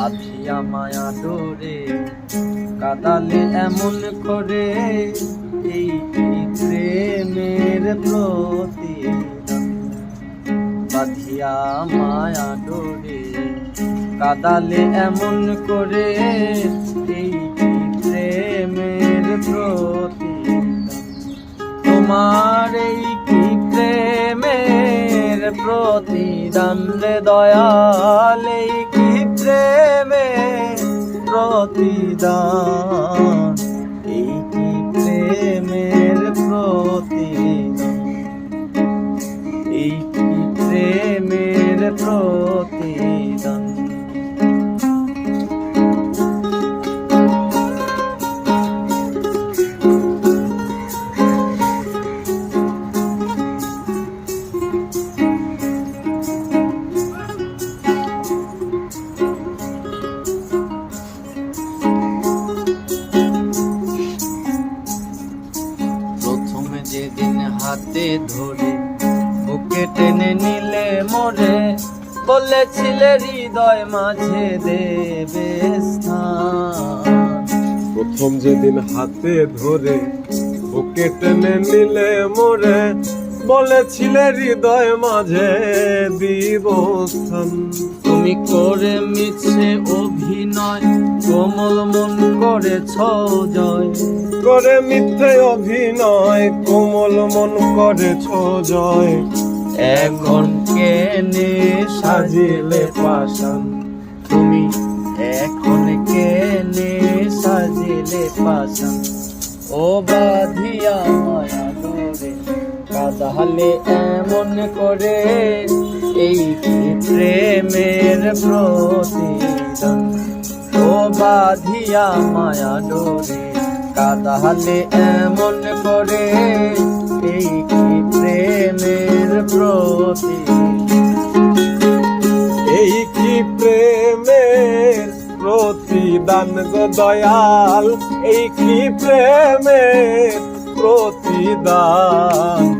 বাঁধিয়া মায়া ডোরে কাদালে এমন করে এই প্রেমের প্রতিদান বাঁধিয়া মায়া ডোরে কাদালে এমন করে এই প্রেমের প্রতিদান তোমার এই কি প্রেমের প্রতিদান রে দয়াল এই কি প্রেমের প্রতিদান। এই কি প্রেমের প্রতিদান। এই কি প্রেমের প্রতিদান। হাতে ধরে, ওকে টেনে নিলে মরে, বলেছিলে হৃদয় মাঝে দেবে প্রথম যেদিন হাতে ধরে, ওকে টেনে নিলে মোরে বলেছিলে হৃদয় মাঝে দিব স্থান তুমি করে মিছে অভিনয় কোমল মন করেছ জয়। করে মিথ্যে অভিনয় কোমল মন করেছ জয়। এখন কেনে সাজিলে পাশান তুমি এখন কেনে সাজিলে পাশান ও বাধিয়া মায়া কাদালে এমন করে এই প্রেমের প্রতিদান? ও বাধিয়া মায়া ডোরে কাদালে এমন করে এই প্রেমের প্রতিদান? এই কি প্রেমের প্রতিদান গো দয়াল? এই কি প্রেমের প্রতিদান?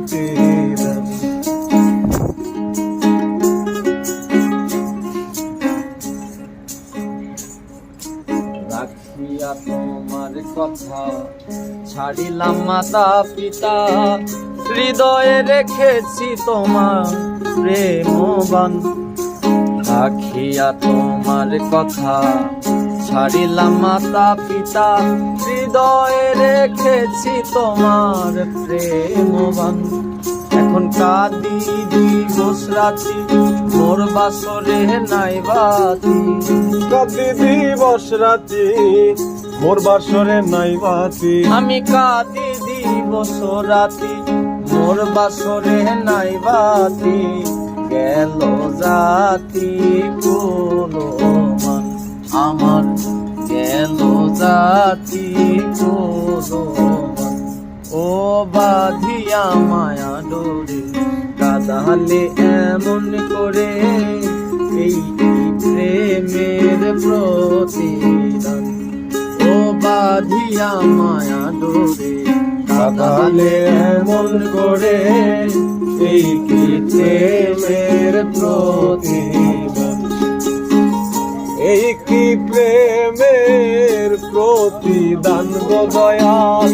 কথা ছাড়িলাম মাতা পিতা, হৃদয়ে রেখেছি তোমার প্রেমবান। রাখিয়া তোমার কথা, ছাড়িলাম মাতা পিতা, হৃদয়ে রেখেছি তোমার প্রেমবান। এখন কাঁদি দিবস রাতি মোর বাসরে নাই বাতি। কাদি দিবস রাতি মোর বাসরে নাই বাতি। আমি কাঁদি দিবস রাতি মোর বাসরে নাই বাতি। গেল জাতি কোনো মান, আমার গেল জাতি কোনো ও বাধিয়া মায়া ডোরে, কাদালে এমন করে, এই প্রেমের প্রতিদান ও বাধিয়া মায়া ডোরে কাদালে এমন করে এই কি প্রেমের প্রতিদান এই কি প্রেমের প্রতিদান গো দয়াল,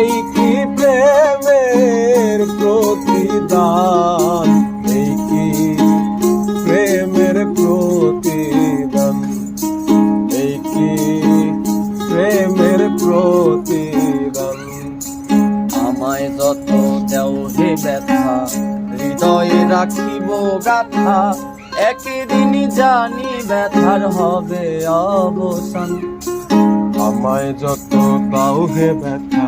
এই কি প্রেমের প্রতিদান। রাখিব গাথা। একদিন জানি ব্যথার হবে অবসান। আমায় যত দাও হে ব্যথা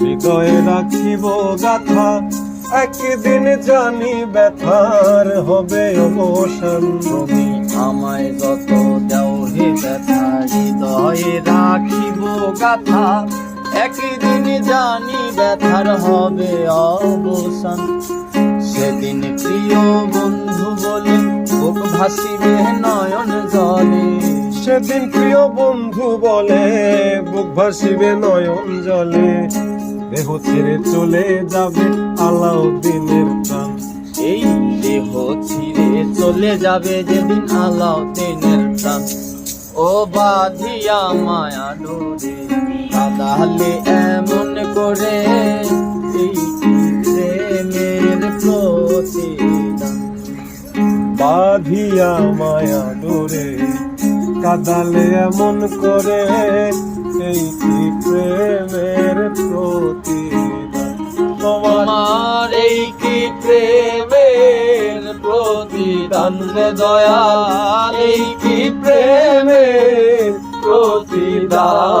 হৃদয়ে রাখিব গাথা। একদিন জানি ব্যথার হবে অবসান। তুমি আমায় যত দেও হে ব্যথা হৃদয়ে রাখিব গাথা। একদিন জানি ব্যথার হবে অবসান। সেদিন প্রিয় বন্ধু বলে বুক ভাসিবে নয়ন জলে। সেদিন প্রিয় বন্ধু বলে বুক ভাসিবে নয়ন জলে। দেহ ছেড়ে চলে যাবে আলাউদ্দিনের প্রাণ। এই দেহ ছিঁড়ে চলে যাবে যেদিন আলাউদ্দিনের প্রাণ। ও বাধিয়া মায়া ডোরে কাদালে এমন করে মায়া ডোরে কাদালে এমন করে এই কি প্রেমের প্রতি তোমার এই কি প্রেমের প্রতিদান রে দয়াল? এই কি প্রেমের প্রতিদান?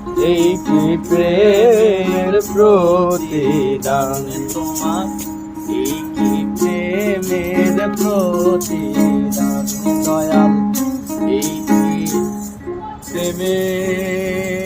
এই কি প্রেমের প্রতিদান? তোমার এই কি প্রেমের প্রতিদান? দয়াল এই প্রেমের